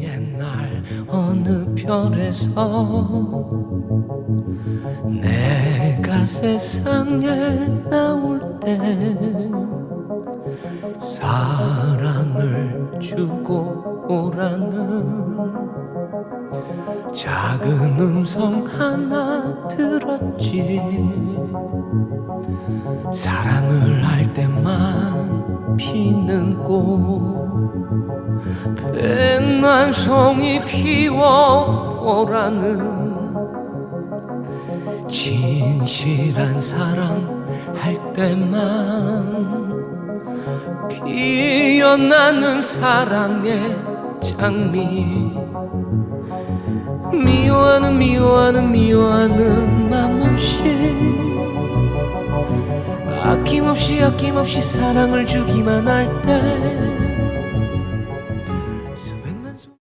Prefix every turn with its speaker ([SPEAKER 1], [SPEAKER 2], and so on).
[SPEAKER 1] 옛날 어느 별에서 내가 세상에 나올 때 사랑을 주고 오라는 작은 음성 하나 들었지. 사랑을 할 때만 피는 꽃. 백 만 송이 피워오라는 진실한 사랑 할 때만 피어나는 사랑의 장미. 미워하는 미워하는 미워하는 맘 없이 아낌없이 아낌없이 사랑을 주기만 할때